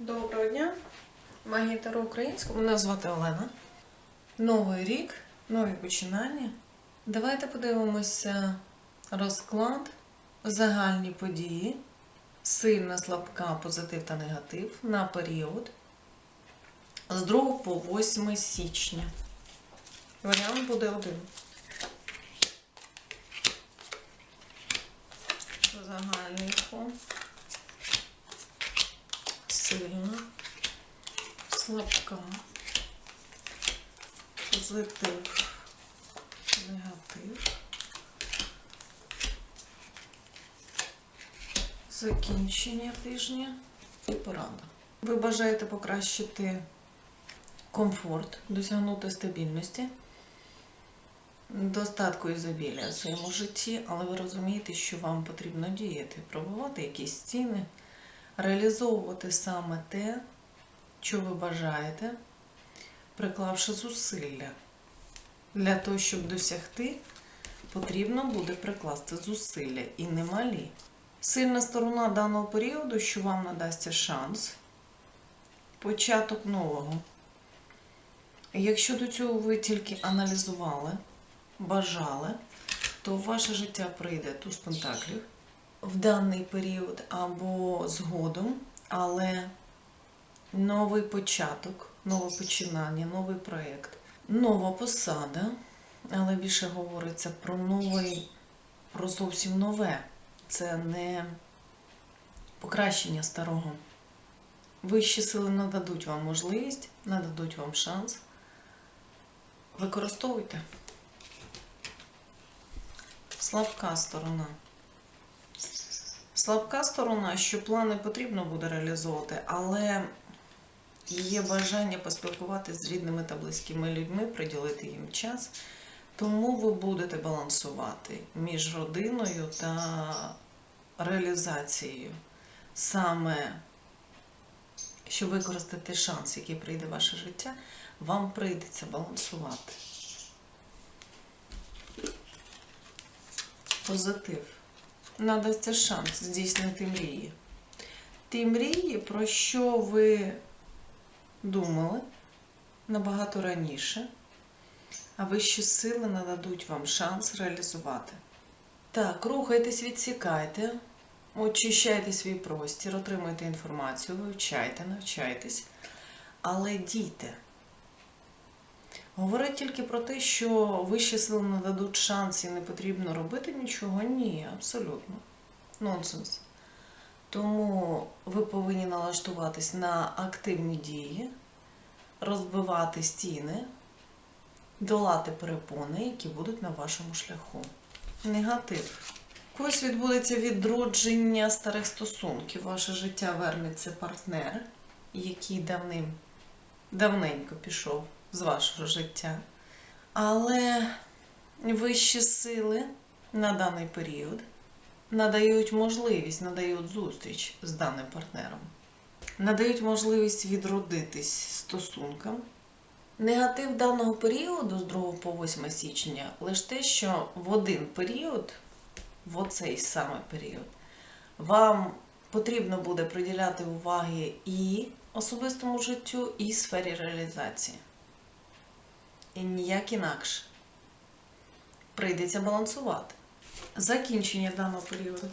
Доброго дня. Магія Таро українського. Мене звати Олена. Новий рік, нові починання. Давайте подивимося розклад, загальні події, сильна, слабка, позитив та негатив на період з 2 по 8 січня. Варіант буде один. Загальний фон. Сильна, слабка, позитив, негатив. Закінчення тижня і порада. Ви бажаєте покращити комфорт, досягнути стабільності, достатку ізобілія в своєму житті, але ви розумієте, що вам потрібно діяти, пробувати якісь ціни, реалізовувати саме те, що ви бажаєте, приклавши зусилля. Для того, щоб досягти, потрібно буде прикласти зусилля і немалі. Сильна сторона даного періоду, що вам надасться шанс, початок нового. Якщо до цього ви тільки аналізували, бажали, то ваше життя прийде туз пентаклів в даний період або згодом, але новий початок, нове починання, новий проєкт, нова посада, але більше говориться про новий, про зовсім нове. Це не покращення старого. Вищі сили нададуть вам можливість, нададуть вам шанс. Використовуйте. Слабка сторона. Слабка сторона, що плани потрібно буде реалізовувати, але є бажання поспілкуватися з рідними та близькими людьми, приділити їм час. Тому ви будете балансувати між родиною та реалізацією. Саме, щоб використати шанс, який прийде в ваше життя, вам прийдеться балансувати. Позитив. Надасться шанс здійснити мрії. Ті мрії, про що ви думали набагато раніше, а вищі сили нададуть вам шанс реалізувати. Так, рухайтесь, відсікайте, очищайте свій простір, отримуйте інформацію, вивчайте, навчайтесь, але дійте. Говорить тільки про те, що вищі сили нададуть шанс і не потрібно робити нічого. Ні, абсолютно. Нонсенс. Тому ви повинні налаштуватись на активні дії, розбивати стіни, долати перепони, які будуть на вашому шляху. Негатив. Когось відбудеться відродження старих стосунків. Ваше життя вернеться партнер, який давним давненько пішов з вашого життя. Але вищі сили на даний період надають можливість, надають зустріч з даним партнером, надають можливість відродитись стосункам. Негатив даного періоду з 2 по 8 січня лише те, що в один період, в оцей саме період, вам потрібно буде приділяти уваги і особистому життю, і сфері реалізації. І ніяк інакше. Прийдеться балансувати. Закінчення даного періоду.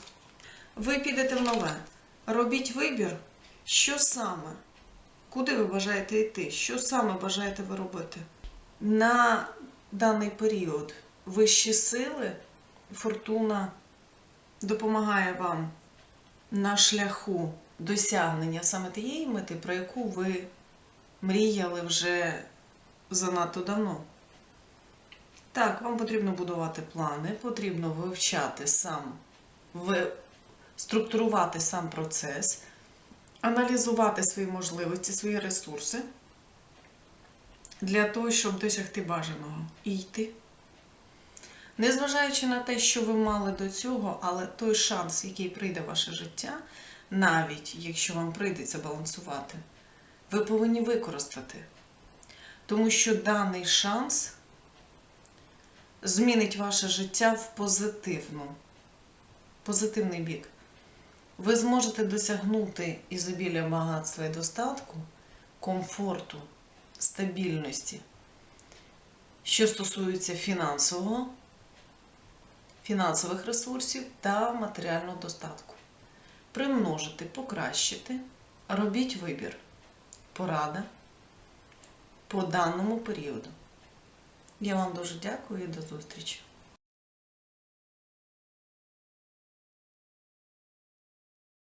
Ви підете в нове. Робіть вибір, що саме, куди ви бажаєте йти, що саме бажаєте ви робити. На даний період вищі сили, фортуна допомагає вам на шляху досягнення саме тієї мети, про яку ви мріяли вже занадто давно. Так, вам потрібно будувати плани, потрібно вивчати сам, структурувати сам процес, аналізувати свої можливості, свої ресурси для того, щоб досягти бажаного і йти. Незважаючи на те, що ви мали до цього, але той шанс, який прийде в ваше життя, навіть якщо вам прийдеться балансувати, ви повинні використати. Тому що даний шанс змінить ваше життя в позитивну, позитивний бік. ви зможете досягнути ізобілля багатства і достатку, комфорту, стабільності, що стосується фінансового, фінансових ресурсів та матеріального достатку. Примножити, покращити, робіть вибір. Порада по даному періоду. Я вам дуже дякую і до зустрічі.